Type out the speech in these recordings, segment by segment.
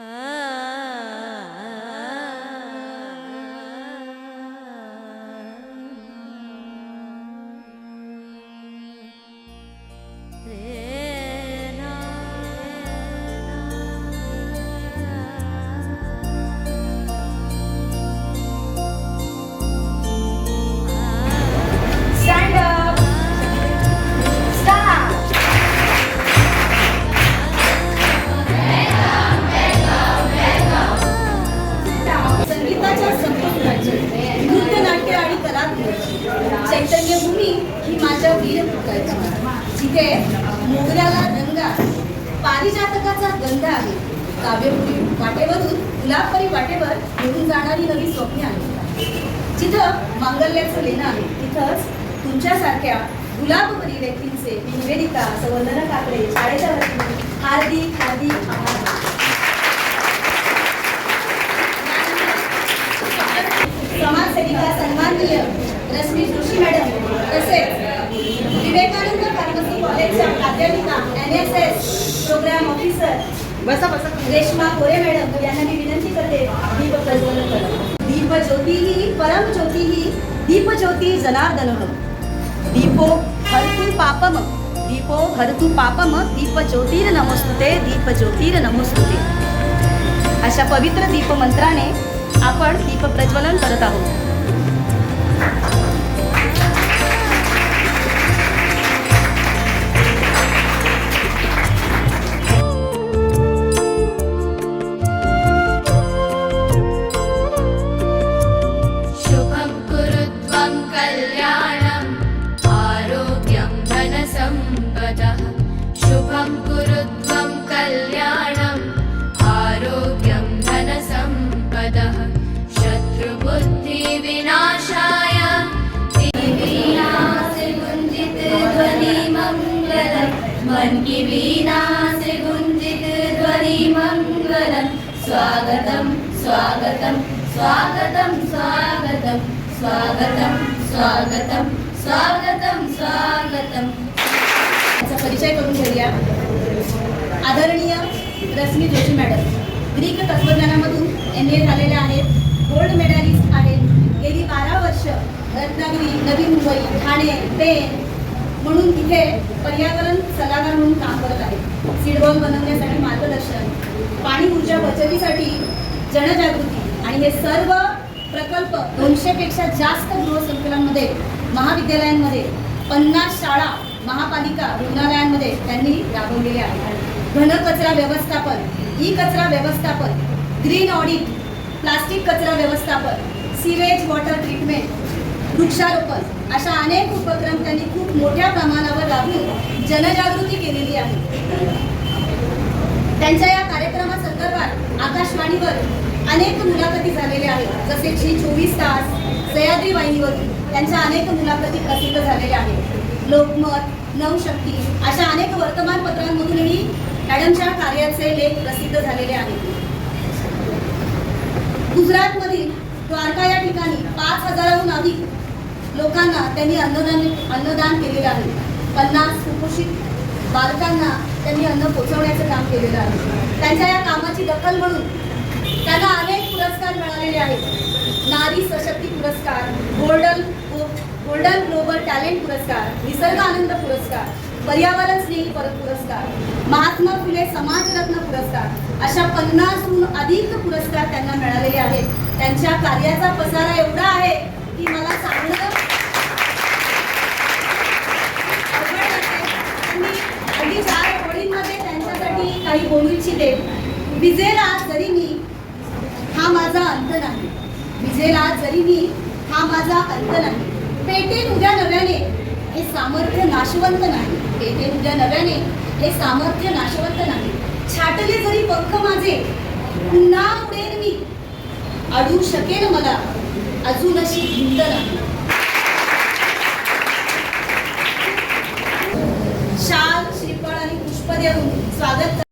Ah. बसा बसा. रेश्मा कोरे madam यांना मी विनंती करते दीप प्रज्वलन करा. दीप ज्योती ही परम ज्योती ही दीप ज्योती जनार्दन हो. दीपो हरतु पापम दीपो हरतु पापम दीप ज्योतीर नमोस्तुते दीप ज्योतीर नमोस्तुते. अशा पवित्र दीप मंत्राने आपण दीप प्रज्वलन करत आहोत. स्वागतं स्वागतं स्वागतं स्वागतं स्वागतं स्वागतं स्वागतं स्वागतं याचा परिचय करून घेऊया. आदरणीय रश्मी जोशी मॅडम ग्रीक तत्वज्ञानामधून एम ए झालेल्या आहेत गोल्ड मेडलिस्ट आहेत. गेली बारा वर्ष रत्नागिरी नवी मुंबई ठाणे पेन म्हणून इथे पर्यावरण सल्लागार म्हणून काम करत आहेत. सीडबॉल बनवण्यासाठी मार्गदर्शन पाणी ऊर्जा बचतीसाठी जनजागृती आणि हे सर्व प्रकल्प दोनशेपेक्षा जास्त गृहसंकुलांमध्ये महाविद्यालयांमध्ये पन्नास शाळा महापालिका रुग्णालयांमध्ये त्यांनी राबवलेले आहेत. घनकचरा व्यवस्थापन ई कचरा व्यवस्थापन ग्रीन ऑडिट प्लास्टिक कचरा व्यवस्थापन सिवेज वॉटर ट्रीटमेंट वृक्षारोपण अशा अनेक उपक्रम त्यांनी खूप मोठ्या प्रमाणावर राबवून जनजागृती केलेली आहे. त्यांच्या या कार्य कार्यक्रमासंदर्भात आकाशवाणीवर अनेक मुलाखती झालेल्या आहेत. जसे झी चोवीस तास सह्याद्री वाहिनीवरून त्यांच्या अनेक मुलाखती प्रसिद्ध झालेल्या आहेत. लोकमत नवशक्ती अशा अनेक वर्तमानपत्रांमधूनही मॅडमच्या कार्याचे लेख प्रसिद्ध झालेले आहेत. गुजरातमधील द्वारका या ठिकाणी पाच हजाराहून अधिक लोकांना त्यांनी अन्नदान अन्नदान केलेलं आहे. पन्नास कुपोषित बालकांना त्यांनी अन्न पोचवण्याचं काम केलेलं आहे. त्यांच्या या कामाची दखल म्हणून त्यांना अनेक पुरस्कार मिळालेले आहेत. नारी सशक्ती पुरस्कार गोल्डन गोल्डन ग्लोबल टॅलेंट पुरस्कार निसर्ग आनंद पुरस्कार पर्यावरण स्नेही पर पुरस्कार महात्मा फुले समाजरत्न पुरस्कार अशा पन्नासहून अधिक पुरस्कार त्यांना मिळालेले आहेत. त्यांच्या कार्याचा पसारा एवढा आहे की मला सांगणं अवघड वाटते. मी अगदी चार ओळींमध्ये त्यांच्यासाठी काही बोलू इच्छिते विजेला जरी मी हा माझा अंत नाही. विजेला जरी मी हा माझा अंत नाही. पेटेल उद्या नव्याने हे सामर्थ्य नाशवंत नाही. पेटेल उद्या नव्याने हे सामर्थ्य नाशवंत नाही. छाटले जरी पंख माझे पुन्हा उडेल मी. अडू शकेल मला अजून अशी भिंत नाही. शाल श्रीफळ आणि पुष्प देऊन स्वागत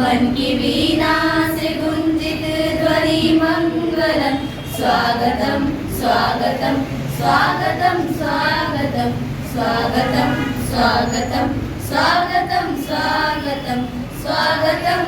मन की वीणा से गुंजित ध्वनि मंगलम स्वागतम स्वागतम स्वागतम स्वागतम स्वागतम स्वागतम स्वागतम स्वागतम स्वागतम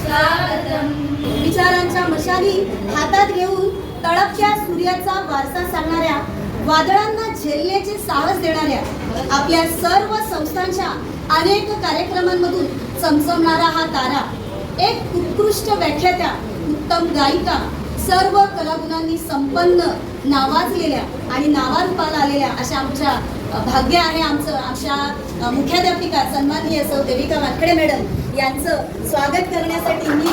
स्वागतम निशाणी हातात घेऊन तळपच्या सूर्याचा वारसा सांगणाऱ्या वादळांना झेलण्याचे साहस देणाऱ्या आपल्या सर्व संस्थांच्या अनेक कार्यक्रमांमधून चमचमणारा हा तारा. एक उत्कृष्ट व्याख्यात्या उत्तम गायिका सर्व कलागुणांनी संपन्न नावाजलेल्या आणि नावारूपाला आलेल्या अशा आमच्या भाग्य आहे आमचं. आमच्या मुख्याध्यापिका सन्माननीय सौ देविका वानखडे मॅडम यांचं स्वागत करण्यासाठी मी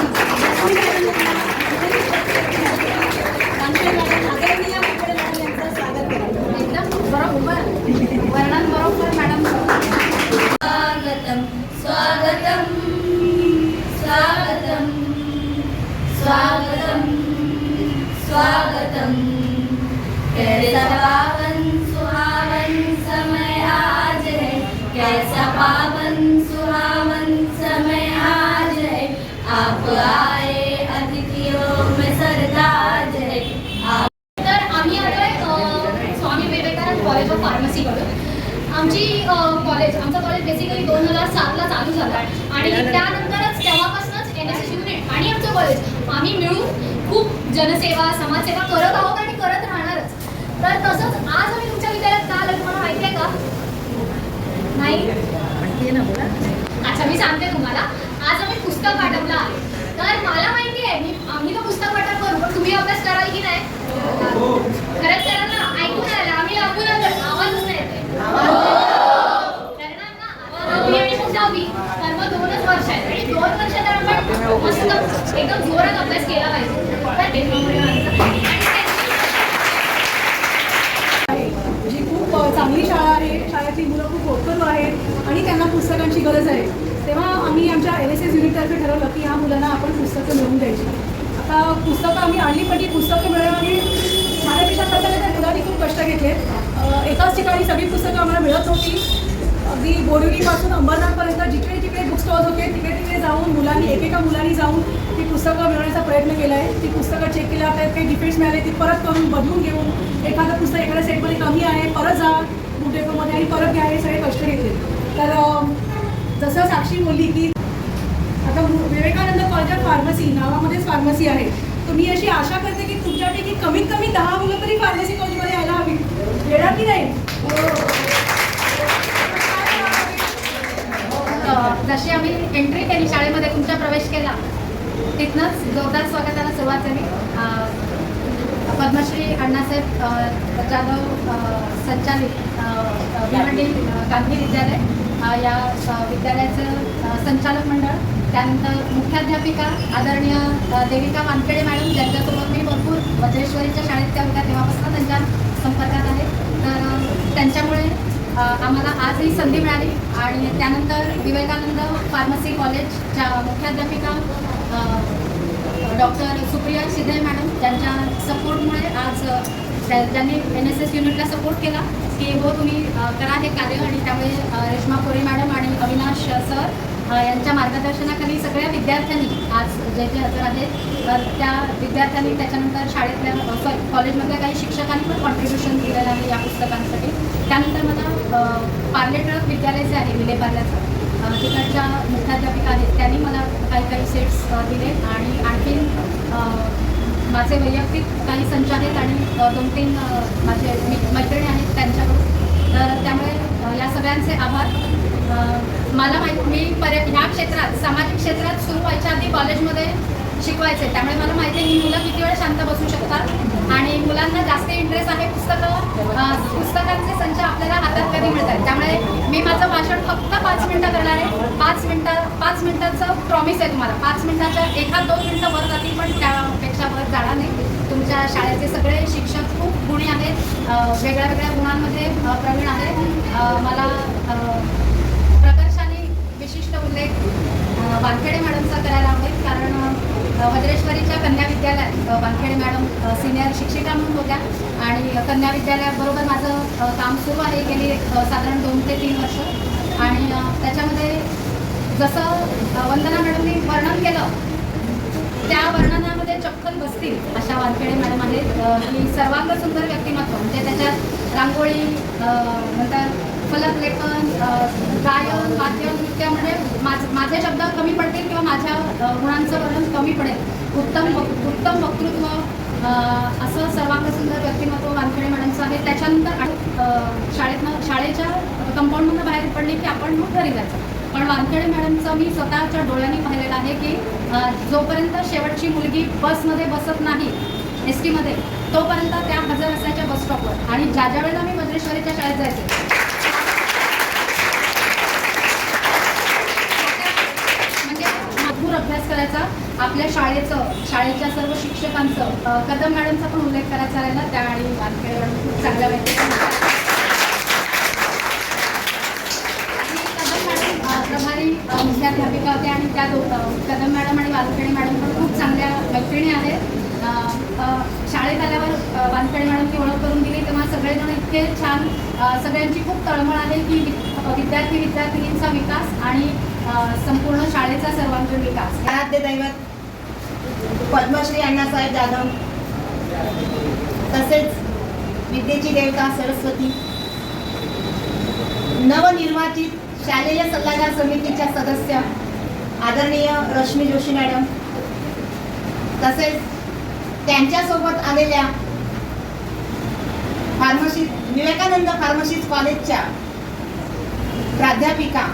फार्मसीकडून आमची कॉलेज आमचं कॉलेज बेसिकली दोन हजार सातला चालू झालं. आणि त्यानंतरच तेव्हापासूनच एन एस एस युनिट आणि आमचं कॉलेज आम्ही मिळून खूप जनसेवा समाजसेवा करत आहोत आणि करत राहणारच. तर तसंच आज आम्ही तुमच्या विद्यालयात का आलो तुम्हाला माहिती आहे का? नाही? अच्छा मी सांगते तुम्हाला. आज आम्ही पुस्तक वाटपला आहे. तर मला माहिती आहे मी आम्ही तर पुस्तक वाटप करू पण तुम्ही अभ्यास कराल की नाही खरंच कराल ना ऐकून आलं आम्ही ऐकून आलो आवाजच नाही येते करणार ना आता नववी आणि मग दहावी तर मग दोनच वर्ष आहेत आणि दोन वर्ष तर आपण मस्त एकदम जोरात अभ्यास केला पाहिजे तर ते जी खूप अ, चांगली शाळा आहे शाळेतली मुलं खूप होतकरू आहेत आणि त्यांना पुस्तकांची गरज आहे तेव्हा आम्ही आमच्या एन एस एस युनिटतर्फे ठरवलं की ह्या मुलांना आपण पुस्तकं मिळवून द्यायची आता पुस्तकं आम्ही आणली पण ती पुस्तकं मिळवण्यासाठी माझ्यापेक्षा करताना त्या मुलांनी खूप कष्ट घेतले. एकाच ठिकाणी सगळी पुस्तकं आम्हाला मिळत होती अगदी बोरिवलीपासून अंबरनाथपर्यंत जिकडे जिकडे बुक स्टॉल्स होते तिकडे तिकडे जाऊन मुलांनी एकेका मुलांनी जाऊन ती पुस्तकं मिळवण्याचा प्रयत्न केला आहे ती पुस्तकं चेक केल्या त्यात काही डिफेक्ट्स मिळाले ती परत करून बदलून घेऊन एखादं पुस्तक एखाद्या सेटमध्ये कमी आहे परत जा बुक डेपोमध्ये आणि परत घ्या हे सगळे कष्ट घेतले. तर जसं साक्षी बोलली की आता विवेकानंद कॉलेज ऑफ फार्मसी नावामध्येच फार्मसी आहे. तर मी अशी आशा करते तुमच्यापैकी कमीत कमी दहा मुलं तरी फार्मसी कॉलेजमध्ये यायला हवी. येणार की नाही? हो. जशी आम्ही एंट्री केली शाळेमध्ये तुमचा प्रवेश केला तिथनंच जोरदार स्वागताला सुरुवात झाली. पद्मश्री अण्णासाहेब जाधव संचालित भिवंडी गांधी विद्यालय या विद्यालयाचं संचालक मंडळ. त्यानंतर मुख्याध्यापिका आदरणीय देविका वानखेडे मॅडम ज्यांच्यासोबत मी भरपूर वज्रेश्वरीच्या शाळेत त्या होत्या तेव्हापासून त्यांच्या संपर्कात आहे. तर त्यांच्यामुळे आम्हाला आज ही संधी मिळाली आणि त्यानंतर विवेकानंद फार्मसी कॉलेजच्या मुख्याध्यापिका डॉक्टर सुप्रिया शिदे मॅडम ज्यांच्या सपोर्टमुळे आज ज्यांनी एन एस एस युनिटला सपोर्ट केला की हो तुम्ही करा हे कार्य. आणि त्यामुळे रेश्मा कोरे मॅडम आणि अविनाश सर यांच्या मार्गदर्शनाखाली सगळ्या विद्यार्थ्यांनी आज जे जे हजर आहेत तर त्या विद्यार्थ्यांनी त्याच्यानंतर शाळेतल्या सॉरी कॉलेजमधल्या काही शिक्षकांनी पण कॉन्ट्रीब्युशन दिलेलं आहे या पुस्तकांसाठी. त्यानंतर मला पार्ले ट्रक विद्यालय जे आहे विले पार्ल्याचं तिकडच्या मुख्याध्यापिका आहेत त्यांनी मला काही काही सेट्स दिले आणि आणखीन माझे वैयक्तिक काही संच आहेत आणि दोन तीन माझे मैत्रिणी आहेत त्यांच्याकडून. तर त्यामुळे या सगळ्यांचे आभार. मला माहीत मी पर्य ह्या क्षेत्रात सामाजिक क्षेत्रात सुरू व्हायच्या आधी कॉलेजमध्ये शिकवायचे. त्यामुळे मला माहिती आहे ही मुलं किती वेळ शांत बसू शकतात. आणि मुलांना जास्त इंटरेस्ट आहे पुस्तकं पुस्तकांचे संच आपल्याला हातात कधी मिळतात. त्यामुळे मी माझं भाषण फक्त पाच मिनटं करणार आहे. पाच मिनटं पाच मिनटाचं प्रॉमिस आहे तुम्हाला. पाच मिनटाच्या एखाद दोन मिनटं वर जातील पण त्यापेक्षा वर जाणार नाही. तुमच्या शाळेचे सगळे शिक्षक खूप गुणी आहेत. वेगळ्या वेगळ्या गुणांमध्ये प्रवीण आहे मला विशिष्ट उल्लेख वानखेडे मॅडमचा करायला आवडेल कारण भद्रेश्वरीच्या कन्या विद्यालयात वानखेडे मॅडम सिनियर शिक्षिका म्हणून होत्या. आणि कन्या विद्यालयाबरोबर माझं काम सुरू आहे गेली साधारण दोन ते तीन वर्ष. आणि त्याच्यामध्ये जसं वंदना मॅडमनी वर्णन केलं त्या वर्णनामध्ये चपखल बसतील अशा वानखेडे मॅडम आहेत. अ, की सर्वांग सुंदर व्यक्तिमत्व म्हणजे त्याच्यात रांगोळी नंतर फलकलेखन गायन वाद्य नृत्यामध्ये माझ माझे शब्द कमी पडतील किंवा माझ्या गुणांचं वर्णन कमी पडेल. उत्तम उत्तम वक्तृत्व असं सर्वांग सुंदर व्यक्तिमत्व वानखेडे मॅडमचं आहे. त्याच्यानंतर शाळेतनं शाळेच्या कंपाऊंडमधून बाहेर पडली की आपण मग घरी जायचं. पण वानखेडे मॅडमचं मी स्वतःच्या डोळ्यांनी पाहिलेलं आहे की जोपर्यंत शेवटची मुलगी बसमध्ये बसत नाही एस टीमध्ये तोपर्यंत त्या हजर असायच्या बस स्टॉपवर. आणि ज्या ज्या वेळेला मी वज्रेश्वरीच्या शाळेत जायचे म्हणजे मजबूर अभ्यास करायचा आपल्या शाळेचं शाळेच्या सर्व शिक्षकांचं कदम मॅडमचा पण उल्लेख करायचा राहिला. त्या आणि वानखेडे मॅडम खूप चांगल्या माहिती कदम मॅडम प्रभारी मुख्याध्यापिका होत्या आणि त्या दो कदम मॅडम आणि वानखेडे मॅडम पण खूप चांगल्या मैत्रिणी आहेत शाळेत आल्यावर वानखेडे मॅडमची ओळख करून दिली. तेव्हा सगळेजण इतके छान सगळ्यांची खूप तळमळ आहे की विद्यार्थी विद्यार्थिनींचा विकास आणि संपूर्ण शाळेचा सर्वांगीण विकास. आराध्य दैवत. पद्मश्री अण्णासाहेब जाधव. तसेच विद्येची देवता सरस्वती. नवनिर्वाचित शालेय सल्लागार समितीच्या सदस्य आदरणीय रश्मी जोशी मॅडम. तसेच त्यांच्यासोबत आलेल्या फार्मसी विवेकानंद फार्मसी कॉलेजच्या प्राध्यापिका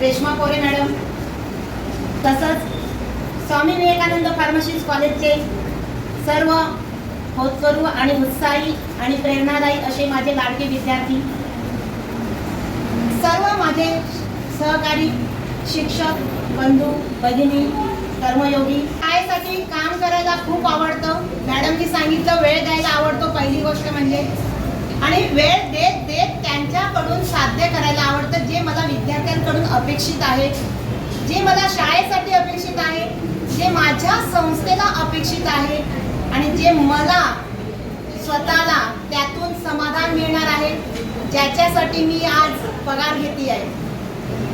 रेश्मा कोरे मॅडम. तसंच स्वामी विवेकानंद फार्मसिस्ट कॉलेजचे सर्व होतकरू आणि उत्साही आणि प्रेरणादायी असे माझे लाडके विद्यार्थी सर्व माझे सहकारी शिक्षक बंधू भगिनी कर्मयोगी शाळेसाठी काम करायला खूप आवडतं. मॅडमनी सांगितलं वेळ द्यायला आवडतो पहिली गोष्ट म्हणजे. आणि वेळ देत देत त्यांच्याकडून साध्य करायला आवडतं जे मला विद्यार्थ्यांकडून अपेक्षित आहे. जे मला शाळेसाठी अपेक्षित आहे. जे माझ्या संस्थेला अपेक्षित आहे आणि जे मला स्वतःला त्यातून समाधान मिळणार आहे ज्याच्यासाठी मी आज पगार घेते आहे.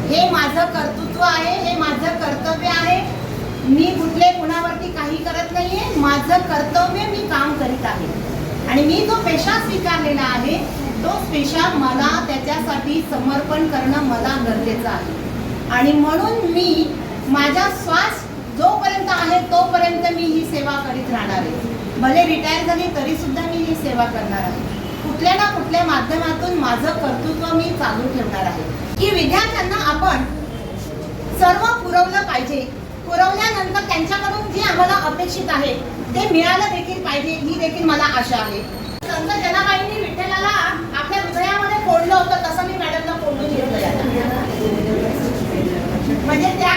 हे माझं कर्तृत्व आहे हे माझं कर्तव्य आहे. मी कुठले कुणावरती काही करत नाही आहे माझं कर्तव्य मी काम करीत आहे. आणि मी जो पेशा स्वीकारलेला आहे तो पेशा मला त्याच्यासाठी समर्पण करणं मला गरजेचं आहे. आणि म्हणून मी माझा श्वास जोपर्यंत आहे तोपर्यंत मी ही सेवा करीत राहणार आहे. भले रिटायर झाली तरी सुद्धा मी ही सेवा करणार आहे. कुठल्या ना कुठल्या माध्यमातून माझं कर्तृत्व मी चालू ठेवणार आहे. की विद्यार्थ्यांना आपण सर्व पुरवलं पाहिजे पुरवल्यानंतर त्यांच्याकडून जे आम्हाला अपेक्षित आहे ते मिळालं देखील पाहिजे ही देखील मला आशा आहे. संत जनाबाईंनी विठ्ठलाला आपल्या हृदयामध्ये फोडलं होतं तसं मी मॅडमला फोडून घेतलं म्हणजे त्या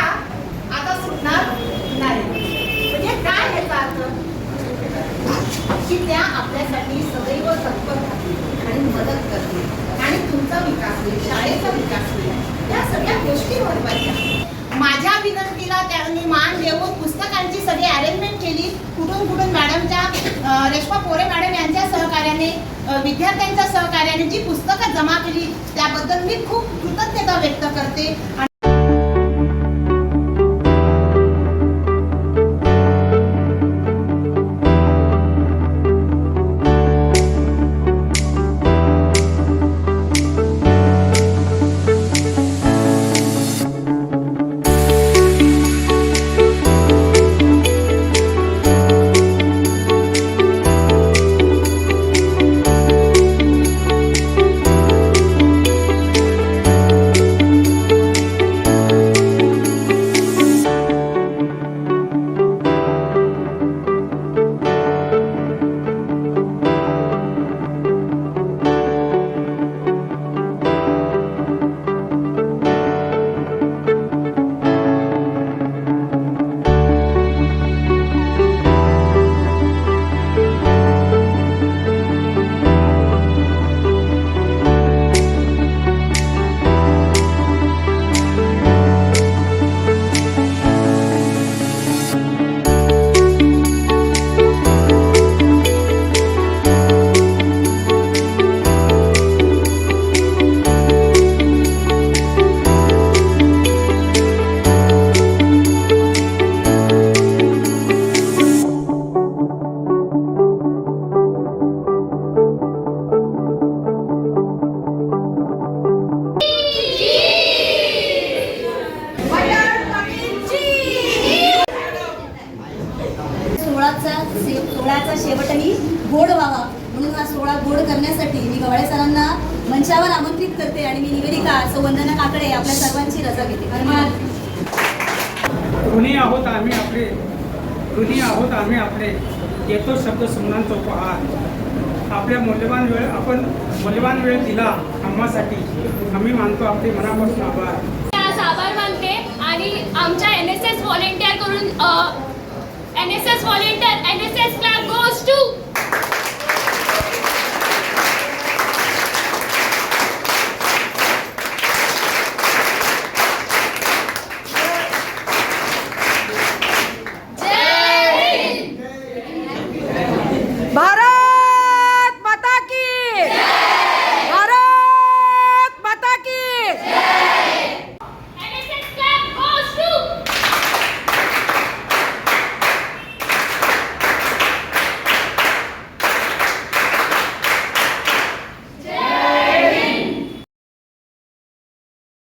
आता सुटणार नाही म्हणजे काय ह्याचा अर्थ की त्या आपल्यासाठी सदैव तत्पर राहतील आणि मदत करतील. आणि तुमचा विकास होईल शाळेचा विकास होईल. या सगळ्या गोष्टी महत्त्वाच्या माझ्या विनंतीला त्यांनी मान देऊन पुस्तकांची सगळी अरेंजमेंट केली. कुठून कुठून मॅडमच्या रेश्मा पोरे मॅडम यांच्या सहकार्याने विद्यार्थ्यांच्या सहकार्याने जी पुस्तकं जमा केली त्याबद्दल मी खूप कृतज्ञता व्यक्त करते. निवेदिका सौ वंदना काकडे आपल्या सर्वांची रजा घेते. ऋणी आहोत आम्ही आपले. ऋणी आहोत आम्ही आपले. येतो शब्द सुमनांचा उपहार आपल्या मौल्यवान वेळ आपण मौल्यवान वेळ दिला आम्हासाठी. आम्ही मानतो आपले मनापासून आभार. आज आभार मानते आणि आमच्या एन एस एस व्हॉलेंटियर करून N S S volunteer N S S club goes to